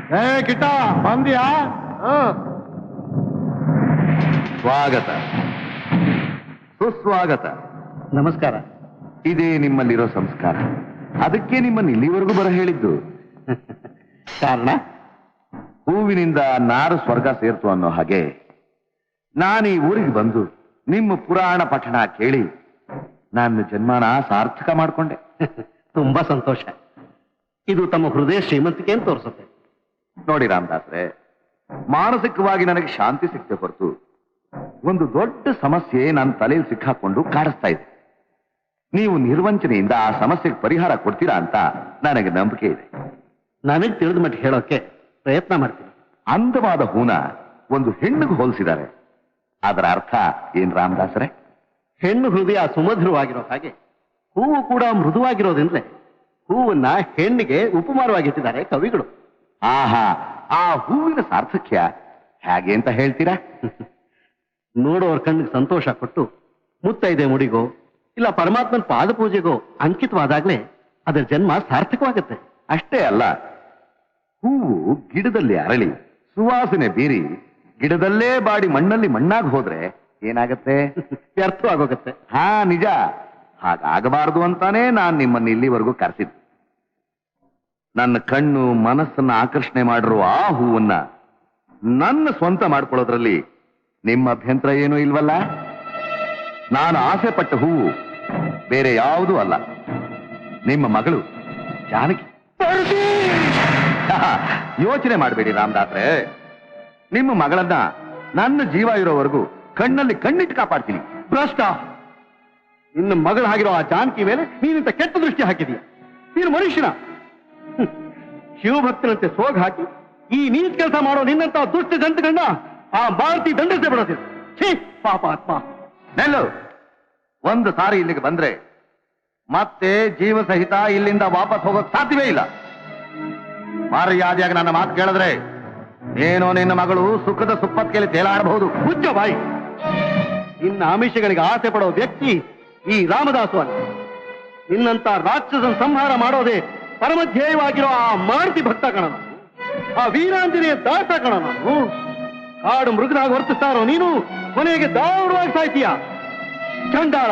ಏ ಕಿಟ್ಟ ಬಂದ್ಯಾ? ಸ್ವಾಗತ. ಸುಸ್ವಾಗತ. ನಮಸ್ಕಾರ. ಇದೇ ನಿಮ್ಮಲ್ಲಿರೋ ಸಂಸ್ಕಾರ. ಅದಕ್ಕೆ ನಿಮ್ಮನ್ನು ಇಲ್ಲಿವರೆಗೂ ಬರ ಹೇಳಿದ್ದು. ಕಾರಣ? ಹೂವಿನಿಂದ ನಾರು ಸ್ವರ್ಗ ಸೇರ್ತು ಅನ್ನೋ ಹಾಗೆ. ನಾನು ಈ ಊರಿಗೆ ಬಂದು ನಿಮ್ಮ ಪುರಾಣ ಪಠಣ ಕೇಳಿ ನನ್ನ ಜನ್ಮನ ಸಾರ್ಥಕ ಮಾಡ್ಕೊಂಡೆ. ತುಂಬಾ ಸಂತೋಷ. ಇದು ತಮ್ಮ ಹೃದಯ ಶ್ರೀಮಂತಿಕೆ ಅಂತ ತೋರಿಸುತ್ತೆ. ನೋಡಿ ರಾಮದಾಸ್ರೆ ಮಾನಸಿಕವಾಗಿ ನನಗೆ ಶಾಂತಿ ಸಿಕ್ತೆ ಹೊರತು ಒಂದು ದೊಡ್ಡ ಸಮಸ್ಯೆ ನನ್ನ ತಲೆಯಲ್ಲಿ ಸಿಕ್ಕಾಕೊಂಡು ಕಾಡಿಸ್ತಾ ಇದೆ. ನೀವು ನಿರ್ವಂಚನೆಯಿಂದ ಆ ಸಮಸ್ಯೆಗೆ ಪರಿಹಾರ ಕೊಡ್ತೀರಾ ಅಂತ ನನಗೆ ನಂಬಿಕೆ ಇದೆ. ನನಗೆ ತಿಳಿದ ಮಟ್ಟ ಹೇಳೋಕೆ ಪ್ರಯತ್ನ ಮಾಡ್ತೀನಿ. ಅಂದವಾದ ಹೂನ ಒಂದು ಹೆಣ್ಣಿಗೆ ಹೋಲಿಸಿದ್ದಾರೆ ಅದರ ಅರ್ಥ ಏನ್ ರಾಮದಾಸರೇ? ಹೆಣ್ಣು ಹೃದಯ ಸುಮಧುರವಾಗಿರೋ ಹಾಗೆ ಹೂವು ಕೂಡ ಮೃದುವಾಗಿರೋದ್ರಿಂದಲೇ ಹೂವನ್ನ ಹೆಣ್ಣಿಗೆ ಉಪಮಾರವಾಗಿಟ್ಟಿದ್ದಾರೆ ಕವಿಗಳು. ಆಹಾ ಆ ಹೂವಿನ ಸಾರ್ಥಕ್ಯ ಹೇಗೆ ಅಂತ ಹೇಳ್ತೀರಾ? ನೋಡೋರ್ ಕಣ್ಣಿಗೆ ಸಂತೋಷ ಕೊಟ್ಟು ಮುತ್ತೈದೆ ಮುಡಿಗೋ ಇಲ್ಲ ಪರಮಾತ್ಮನ ಪಾದ ಪೂಜೆಗೋ ಅಂಕಿತವಾದಾಗ್ಲೇ ಅದರ ಜನ್ಮ ಸಾರ್ಥಕವಾಗುತ್ತೆ. ಅಷ್ಟೇ ಅಲ್ಲ ಹೂವು ಗಿಡದಲ್ಲಿ ಅರಳಿ ಸುವಾಸನೆ ಬೀರಿ ಗಿಡದಲ್ಲೇ ಬಾಡಿ ಮಣ್ಣಲ್ಲಿ ಮಣ್ಣಾಗಿ ಹೋದ್ರೆ ಏನಾಗತ್ತೆ? ವ್ಯರ್ಥವಾಗೋಗತ್ತೆ. ಹಾ ನಿಜ. ಹಾಗಾಗಬಾರದು ಅಂತಾನೆ ನಾನ್ ನಿಮ್ಮನ್ನ ಇಲ್ಲಿವರೆಗೂ ಕರೆಸಿದ್ದು. ನನ್ನ ಕಣ್ಣು ಮನಸ್ಸನ್ನ ಆಕರ್ಷಣೆ ಮಾಡಿರುವ ಆ ಹೂವನ್ನ ನನ್ನ ಸ್ವಂತ ಮಾಡ್ಕೊಳ್ಳೋದ್ರಲ್ಲಿ ನಿಮ್ಮ ಅಭ್ಯಂತರ ಏನೂ ಇಲ್ವಲ್ಲ? ನಾನು ಆಸೆ ಪಟ್ಟ ಹೂವು ಬೇರೆ ಯಾವುದೂ ಅಲ್ಲ. ನಿಮ್ಮ ಮಗಳು ಜಾನಕಿ. ಯೋಚನೆ ಮಾಡಬೇಡಿ ರಾಮದಾಸ್ರೆ. ನಿಮ್ಮ ಮಗಳನ್ನ ನನ್ನ ಜೀವ ಇರೋವರೆಗೂ ಕಣ್ಣಲ್ಲಿ ಕಣ್ಣಿಟ್ಟು ಕಾಪಾಡ್ತೀನಿ. ಭ್ರಷ್ಟ! ನಿನ್ನ ಮಗಳಾಗಿರೋ ಆ ಜಾನಕಿ ಮೇಲೆ ನೀನಿಂತ ಕೆಟ್ಟ ದೃಷ್ಟಿ ಹಾಕಿದೀಯ. ನೀನು ಮನುಷ್ಯನ. ಶಿವಭಕ್ತನಂತೆ ಸೋಗ್ ಹಾಕಿ ಈ ನೀಚ್ ಕೆಲಸ ಮಾಡೋ ನಿನ್ನಂತ ದುಷ್ಟ ಜಂತುಗಳನ್ನ ಆ ಭಾರತಿ ದಂಡಿಸದೆ ಬಿಡೋದಿಲ್ಲ ಛೀ, ಪಾಪ ಆತ್ಮ. ನೆಲ್ಲು, ಒಂದು ಸಾರಿ ಇಲ್ಲಿಗೆ ಬಂದ್ರೆ ಮತ್ತೆ ಜೀವ ಸಹಿತ ಇಲ್ಲಿಂದ ವಾಪಸ್ ಹೋಗೋಕ್ ಸಾಧ್ಯವೇ ಇಲ್ಲ. ಮರ್ಯಾದೆಯಾಗಿ ನನ್ನ ಮಾತು ಕೇಳಿದ್ರೆ ಏನೋ ನಿನ್ನ ಮಗಳು ಸುಖದ ಸುಪ್ಪತ್ಕೆಯಲ್ಲಿ ತೇಲಾಡಬಹುದು. ಹುಚ್ಚ ಬಾಯಿ. ನಿನ್ನ ಆಮಿಷಗಳಿಗೆ ಆಸೆ ಪಡೋ ವ್ಯಕ್ತಿ ಈ ರಾಮದಾಸು ಅಲ್ಲ ನಿನ್ನಂತ ರಾಕ್ಷಸನ ಸಂಹಾರ ಮಾಡೋದೇ ಪರಮ ಧ್ಯೇಯವಾಗಿರೋ ಆ ಮಾರುತಿ ಭಕ್ತ ಕಣ ನಾನು. ಆ ವೀರಾಂಜನೇಯ ದಾಸ ಕಣ ನಾನು ಕಾಡು ಮೃಗನಾಗಿ ವರ್ತಿಸ್ತಾ ಇರೋ ನೀನು ಕೊನೆಗೆ ದಾರುಣವಾಗಿ ಸಾಯ್ತೀಯ ಚಂಡಾಳ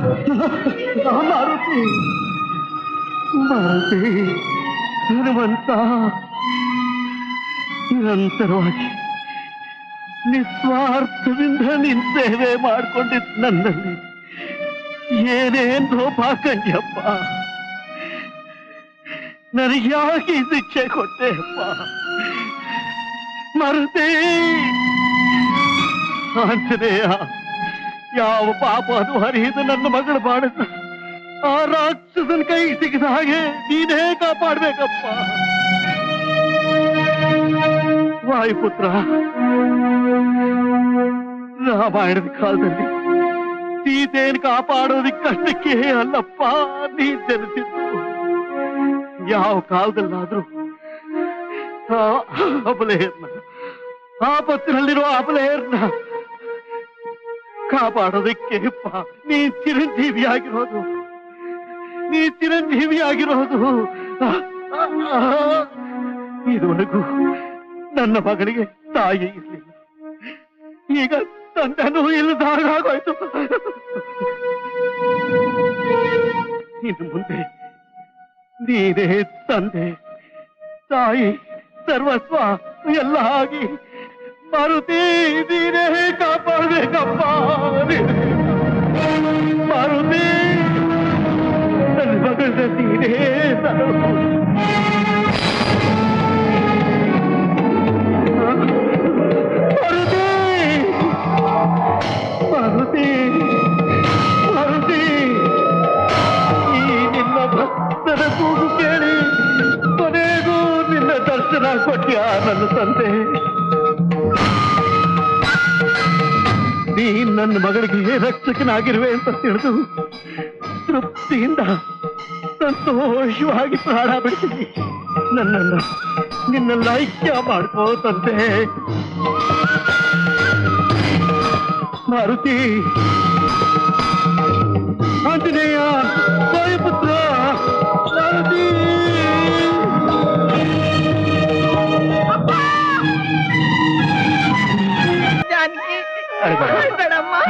ಮಾರುತಿ ಮಾರುತಿ ಹನುಮಂತ ನಿರಂತರವಾಗಿ ನಿಸ್ವಾರ್ಥದಿಂದ ನಿನ್ ಸೇವೆ ಮಾಡ್ಕೊಂಡಿದ್ ನನ್ನಲ್ಲಿ ಏನೇನ್ ಲೋಪ ಕಂಡ್ಯಪ್ಪ ನನಗೆ ಯಾಕೆ ಈ ಶಿಕ್ಷೆ ಕೊಟ್ಟೆ ಅಪ್ಪ ಮರುತಿ ಆಂಜನೇಯ ಯಾವ ಪಾಪ ಅದು ಹರಿದು ನನ್ನ ಮಗಳು ಮಾಡಿದ ಆ ರಾಕ್ಷಸನ ಕೈ ಸಿಕ್ಕಿದ ಹಾಗೆ ನೀನೇ ಕಾಪಾಡ್ಬೇಕಪ್ಪ ವಾಯುಪುತ್ರ ರಾಮಾಯಣದ ಕಾಲದಲ್ಲಿ ಸೀತೆಯನ್ನು ಕಾಪಾಡೋದಿಕ್ಕಷ್ಟಕ್ಕೆ ಅಲ್ಲಪ್ಪ ನೀ ಜನಿಸಿದ್ದು ಯಾವ ಕಾಲದಲ್ಲಾದ್ರೂ ಆ ಅಬಲೆಯರ್ನ ಆಪತ್ತಿನಲ್ಲಿರುವ ಅಬಲೆಯರ್ನ ಕಾಪಾಡೋದಕ್ಕೆ ನೀ ಚಿರಂಜೀವಿ ಆಗಿರೋದು ನೀ ಚಿರಂಜೀವಿ ಆಗಿರೋದು ಇದುವರೆಗೂ ನನ್ನ ಮಗಳಿಗೆ ತಾಯಿ ಇರಲಿಲ್ಲ. ಈಗ ತಂದೆನೂ ಇಲ್ಲದಾಗೋಯ್ತು ಇನ್ನು ಮುಂದೆ ನೀನೇ ತಂದೆ, ತಾಯಿ, ಸರ್ವಸ್ವ, ಎಲ್ಲ ಆಗಿ ಮಾರುತಿ ನೀನೇ ಕಾಪಾಡ್ಬೇಕಪ್ಪ ಮಾರುತಿ ನನ್ನ ಮಗಳ ನೀನೇ ಸರು. ಮಾರುತಿ ಮಾರುತಿ ಮಾರುತಿ ಈ ನಿನ್ನ ಭಕ್ತರ ಕೂಗು ಕೇಳಿ ಕೊನೆಗೂ ನಿನ್ನ ದರ್ಶನ ಕೊಟ್ಟ್ಯಾ ನನ್ನ ತಂದೆ ನನ್ನ ಮಗಳಿಗೆ ರಕ್ಷಕನಾಗಿರುವೆ ಅಂತ ತಿಳಿದು ತೃಪ್ತಿಯಿಂದ ಸಂತೋಷವಾಗಿ ಪ್ರಾಣ ಬಿಡ್ತೀನಿ ನನ್ನನ್ನು ನಿನ್ನ ಲೈಕ್ಯ ಮಾಡ್ಕೋ ತಂದೆ ಮಾರುತಿ, ಆಂಜನೇಯ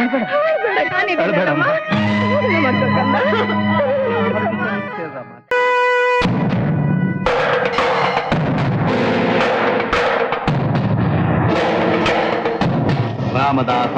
ಅಳ್ಬೇಡಮ್ಮ. ಅಳ್ಬೇಡ. ಅಳ್ಬೇಡ, ನಾನಿದ್ದೀನಲ್ಲಮ್ಮ. ಅಳ್ಬೇಡಮ್ಮ. ಏನು ಮಾಡ್ಬೇಕಮ್ಮ? ರಾಮದಾಸ